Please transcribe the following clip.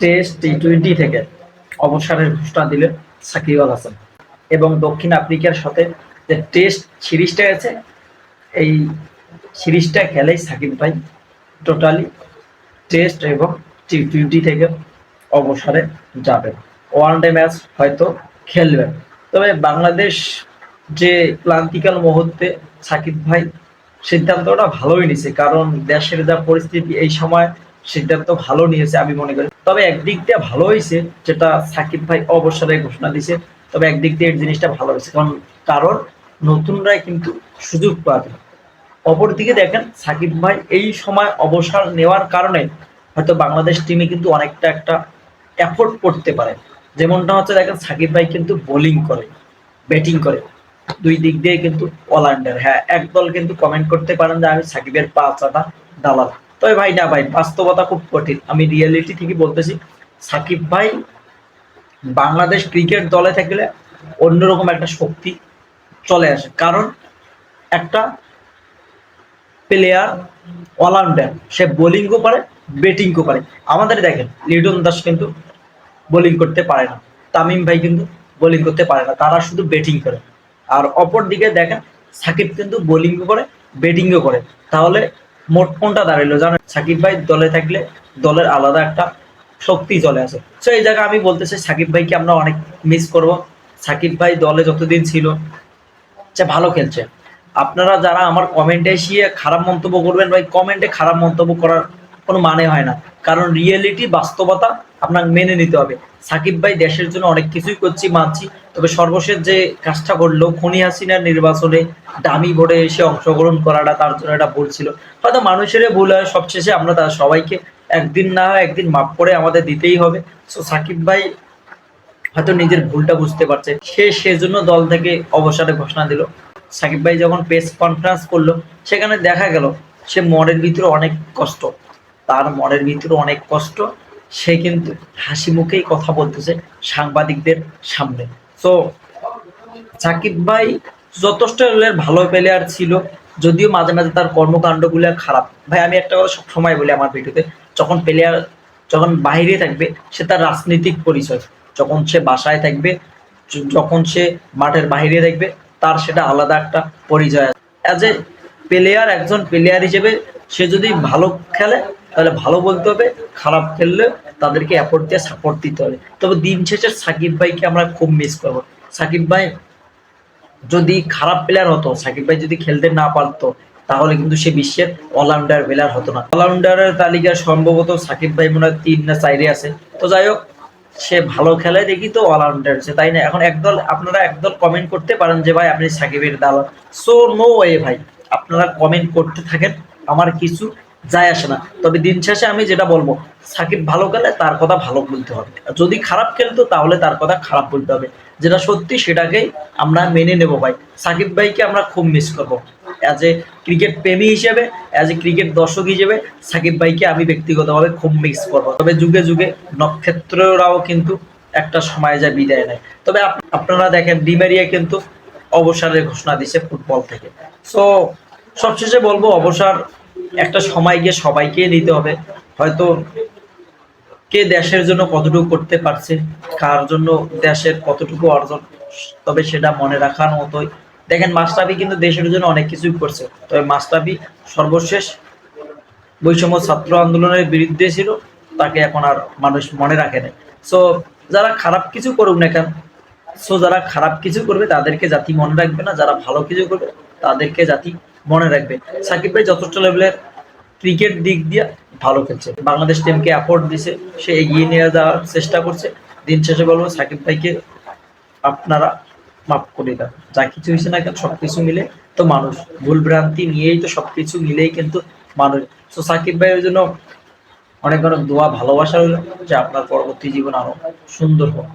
Test T twenty থেকে অবসরের ঘোষণা দিলেন সাকিব আল হাসান। এবং দক্ষিণ আফ্রিকার সাথে যে টেস্ট সিরিজটা আছে, এই সিরিজটা খেলেই সাকিব ভাই টোটালি টেস্ট এবং টি টোয়েন্টি থেকে অবসরে যাবেন। ওয়ান ডে ম্যাচ হয়তো খেলবেন। তবে বাংলাদেশ যে ক্লান্তিকাল মুহূর্তে সাকিব ভাই সিদ্ধান্তটা ভালোই নিছে, কারণ দেশের যা পরিস্থিতি এই সময় সিদ্ধান্ত ভালো নিয়েছে আমি মনে করি। তবে একদিক দিয়ে ভালো হয়েছে, যেটা সাকিব ভাই অবসরে ঘোষণা দিছে তবে একদিক দিয়ে এই জিনিসটা ভালো হয়েছে। কারণ কারণ নতুনরাই কিন্তু সুযোগ পাবে অপরদিকে দেখেন, সাকিব ভাই এই সময় অবসর নেওয়ার কারণে হয়তো বাংলাদেশ টিমে কিন্তু অনেকটা একটা এফোর্ট করতে পারে। যেমনটা হচ্ছে, দেখেন, সাকিব ভাই কিন্তু বোলিং করে ব্যাটিং করে। দুই দিক দিয়ে কিন্তু অলরাউন্ডার হ্যাঁ একদল কিন্তু কমেন্ট করতে পারেন যে, আমি সাকিবের পাঁচটা দালাল। তবে ভাই, না ভাই, বাস্তবতা খুব কঠিন। আমি রিয়েলিটি থেকে বলতেছি, সাকিব ভাই বাংলাদেশ ক্রিকেট দলে থাকলে অন্যরকম একটা শক্তি চলে আসে। কারণ একটা প্লেয়ার অলরাউন্ডার সে বোলিংও পারে ব্যাটিংও পারে। আমাদের দেখেন, লিটন দাস কিন্তু বোলিং করতে পারে না। তামিম ভাই কিন্তু বোলিং করতে পারে না। তারা শুধু ব্যাটিং করে। আর অপর দিকে দেখেন, সাকিব কিন্তু বোলিংও করে ব্যাটিংও করে। তাহলে মোট কোনটা দাঁড়াল জানেন? সাকিব ভাই দলে থাকলে দলের আলাদা একটা শক্তি চলে আসে। তো এই জায়গায় আমি বলতে চাই, সাকিব ভাইকে আমরা অনেক মিস করব। সাকিব ভাই দলে যতদিন ছিল, সে ভালো খেলছে। আপনারা যারা আমার কমেন্টে এসে খারাপ মন্তব্য করবেন ভাই কমেন্টে খারাপ মন্তব্য করার কোনো মানে হয় না। কারণ রিয়েলিটি বাস্তবতা আপনাকে মেনে নিতে হবে। সাকিব ভাই দেশের জন্য অনেক কিছুই করছি, মানছি। তবে সর্বশেষ যে কাজটা করল, খনি হাসিনার নির্বাচনে দামি ভোটে এসে অংশগ্রহণ করাটা তার জন্য এটা ভুল ছিল। হয়তো মানুষেরই ভুল হয়, সবশেষে আমরা তার সবাইকে একদিন না হয় একদিন মাপ করে আমাদের দিতেই হবে। সো সাকিব ভাই হয়তো নিজের ভুলটা বুঝতে পারছে। সে সেজন্য দল থেকে অবসরে ঘোষণা দিল। সাকিব ভাই যখন প্রেস কনফারেন্স করল, সেখানে দেখা গেল, সে মনের ভিতরে অনেক কষ্ট। তার মনের ভিতরে অনেক কষ্ট। সে কিন্তু হাসি মুখেই কথা বলতেছে সাংবাদিকদের সামনে। তো সাকিব ভাই যথেষ্ট ভালো প্লেয়ার ছিল, যদিও মাঝে মাঝে তার কর্মকাণ্ডগুলো খারাপ। ভাই, আমি একটা কথা সবসময় বলি আমার ভিডিওতে, যখন প্লেয়ার যখন বাইরে থাকবে, সে তার রাজনৈতিক পরিচয়, যখন সে বাসায় থাকবে যখন সে মাঠের বাইরে থাকবে তার সেটা আলাদা একটা পরিচয় অ্যাজ এ প্লেয়ার একজন প্লেয়ার হিসেবে সে যদি ভালো খেলে, তাহলে ভালো বলতে হবে, খারাপ খেললে তাদেরকে অ্যাপোর্ট দিয়ে সাপোর্ট দিতে হবে। তবে দিন শেষে সাকিব ভাইকে আমরা খুব মিস করব। সাকিব ভাই যদি খারাপ প্লেয়ার হতো, সাকিব ভাই যদি খেলতে না পারতো, তাহলে কিন্তু সে বিশ্বের অলরাউন্ডার প্লেয়ার হতো না। অলরাউন্ডারের তালিকায় সম্ভবত সাকিব ভাই মনে হয় তিন না চাইরে আছে। তো যাই হোক, সে ভালো খেলে দেখি তো অলরাউন্ডার আছে তাই না? এখন একদল, আপনারা একদল কমেন্ট করতে পারেন যে, ভাই, আপনি সাকিবের দালাল। সো নো ওয়ে ভাই। আপনারা কমেন্ট করতে থাকেন। আমার কিছু যায় আসে না। তবে দিন শেষে আমি যেটা বলব, সাকিব ভালো খেলে তার কথা ভালো বলতে হবে। যদি খারাপ খেলতো তাহলে তার কথা খারাপ বলতে হবে। যেটা সত্যি সেটাকেই আমরা মেনে নেব ভাই। সাকিব ভাইকে আমরা খুব মিস করব। অ্যাজ এ ক্রিকেট প্রেমী হিসেবে অ্যাজ এ ক্রিকেট দর্শক হিসেবে সাকিব ভাইকে আমি ব্যক্তিগতভাবে খুব মিস করব। তবে যুগে যুগে নক্ষত্ররাও কিন্তু একটা সময় যা বিদায় নেয়। তবে আপ- আপনারা দেখেন ডিমেরিয়া কিন্তু অবসরের ঘোষণা দিছে ফুটবল থেকে। সো সবশেষে বলব, অবসর একটা সময় গিয়ে সবাইকে নিতে হবে। হয়তো কে দেশের জন্য কতটুকু করতে পারছে, কার জন্য দেশের কতটুকু অর্জন, তবে সেটা মনে রাখার মতোই। দেখেন মাস্টাবি কিন্তু দেশের জন্য অনেক কিছুই করছে। তবে মাস্টাবি সর্বশেষ বৈষম্য ছাত্র আন্দোলনের বিরুদ্ধে ছিল, তাকে এখন আর মানুষ মনে রাখে না সো যারা খারাপ কিছু করুক না কেন সো যারা খারাপ কিছু করবে, তাদেরকে জাতি মনে রাখবে না। যারা ভালো কিছু করবে, তাদেরকে জাতি মনে রাখবে। সাকিব ভাই যথেষ্ট লেভেলের ক্রিকেট দিক দিয়ে ভালো খেলছে। বাংলাদেশ টিমকে অ্যাপোর্ট দিছে, সে এগিয়ে নিয়ে যাওয়ার চেষ্টা করছে। দিন শেষে বলব, সাকিব ভাইকে আপনারা মাফ করে দেন। যা কিছু হয়েছে না কেন, সবকিছু মিলে তো মানুষ ভুল ভ্রান্তি নিয়েই তো সবকিছু মিলেই কিন্তু মানুষ। তো সাকিব ভাইয়ের জন্য অনেক অনেক দোয়া, ভালোবাসা হলো যে আপনার পরবর্তী জীবন আরও সুন্দর হোক।